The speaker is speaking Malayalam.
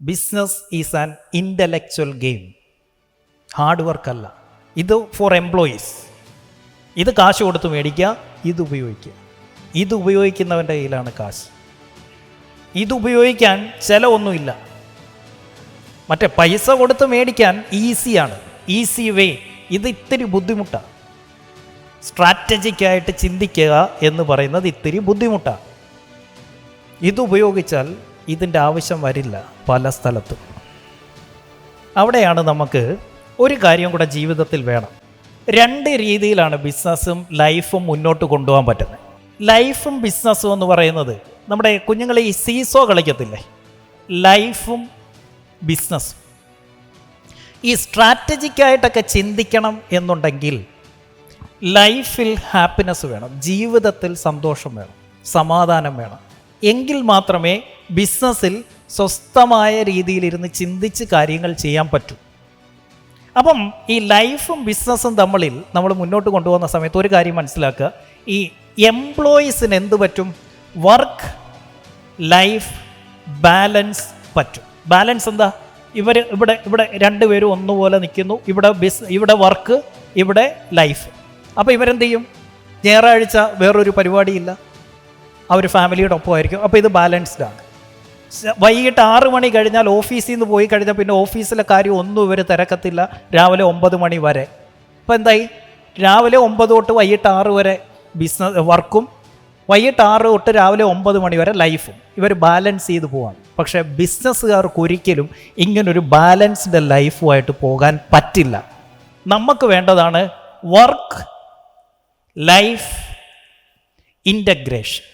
Business is an intellectual game hard work അല്ല. ഇത് ഫോർ എംപ്ലോയീസ് ഇത് കാശ് കൊടുത്ത് മേടിക്കുക ഇത് ഉപയോഗിക്കുക. ഇത് ഉപയോഗിക്കുന്നവന്റെ കയ്യിലാണ് കാശ്. ഇത് ഉപയോഗിക്കാൻ ചിലവൊന്നുമില്ല. മറ്റേ പൈസ കൊടുത്ത് മേടിക്കാൻ ഈസിയാണ് ഈസി വേ ഇത് ഇത്തിരി ബുദ്ധിമുട്ടാണ് സ്ട്രാറ്റജിക്കായിട്ട് ചിന്തിക്കുക എന്ന് പറയുന്നത് ഇത്തിരി ബുദ്ധിമുട്ടാണ് ഇത് ഉപയോഗിച്ചാൽ ഇതിന്റെ ആവശ്യം വരില്ല പല സ്ഥലത്തും. അവിടെയാണ് നമുക്ക് ഒരു കാര്യം കൂടെ ജീവിതത്തിൽ വേണം. രണ്ട് രീതിയിലാണ് ബിസിനസ്സും ലൈഫും മുന്നോട്ട് കൊണ്ടുപോകാൻ പറ്റുന്നത്. ലൈഫും ബിസിനസ്സും എന്ന് പറയുന്നത് നമ്മുടെ കുഞ്ഞുങ്ങൾ ഈ സീസോ കളിക്കത്തില്ലേ? ലൈഫും ബിസിനസ്സും. ഈ സ്ട്രാറ്റജിക്കായിട്ടൊക്കെ ചിന്തിക്കണം എന്നുണ്ടെങ്കിൽ ലൈഫിൽ ഹാപ്പിനെസ് വേണം ജീവിതത്തിൽ സന്തോഷം വേണം സമാധാനം വേണം. എങ്കിൽ മാത്രമേ ബിസിനസ്സിൽ സ്വസ്ഥമായ രീതിയിലിരുന്ന് ചിന്തിച്ച് കാര്യങ്ങൾ ചെയ്യാൻ പറ്റും. അപ്പം ഈ ലൈഫും ബിസിനസ്സും തമ്മിൽ നമ്മൾ മുന്നോട്ട് കൊണ്ടുപോകുന്ന സമയത്ത് ഒരു കാര്യം മനസ്സിലാക്കുക. ഈ എംപ്ലോയീസിന് എന്ത് പറ്റും? വർക്ക് ലൈഫ് ബാലൻസ് പറ്റും. ബാലൻസ് എന്താ? ഇവർ ഇവിടെ ഇവിടെ രണ്ടുപേരും ഒന്നുപോലെ നിൽക്കുന്നു. ഇവിടെ ബിസ് ഇവിടെ വർക്ക് ഇവിടെ ലൈഫ്. അപ്പോൾ ഇവരെന്ത് ചെയ്യും? ഞായറാഴ്ച വേറൊരു പരിപാടിയില്ല. അവർ ഫാമിലിയുടെ ഒപ്പമായിരിക്കും. അപ്പോൾ ഇത് ബാലൻസ്ഡ് ആണ് വൈകിട്ട് ആറ് മണി കഴിഞ്ഞാൽ ഓഫീസിൽ നിന്ന് പോയി കഴിഞ്ഞാൽ പിന്നെ ഓഫീസിലെ കാര്യം ഒന്നും ഇവർ തിരക്കത്തില്ല. രാവിലെ ഒമ്പത് മണി വരെ. ഇപ്പം എന്തായി? രാവിലെ ഒമ്പത് തൊട്ട് വൈകിട്ട് ആറ് വരെ ബിസിനസ് വർക്കും. വൈകിട്ട് ആറ് തൊട്ട് രാവിലെ ഒമ്പത് മണി വരെ ലൈഫും. ഇവർ ബാലൻസ് ചെയ്ത് പോവാണ്. പക്ഷേ ബിസിനസ്സുകാർക്ക് ഒരിക്കലും ഇങ്ങനൊരു ബാലൻസ്ഡ് ലൈഫുമായിട്ട് പോകാൻ പറ്റില്ല. നമുക്ക് വേണ്ടതാണ് വർക്ക് ലൈഫ് ഇന്റഗ്രേഷൻ.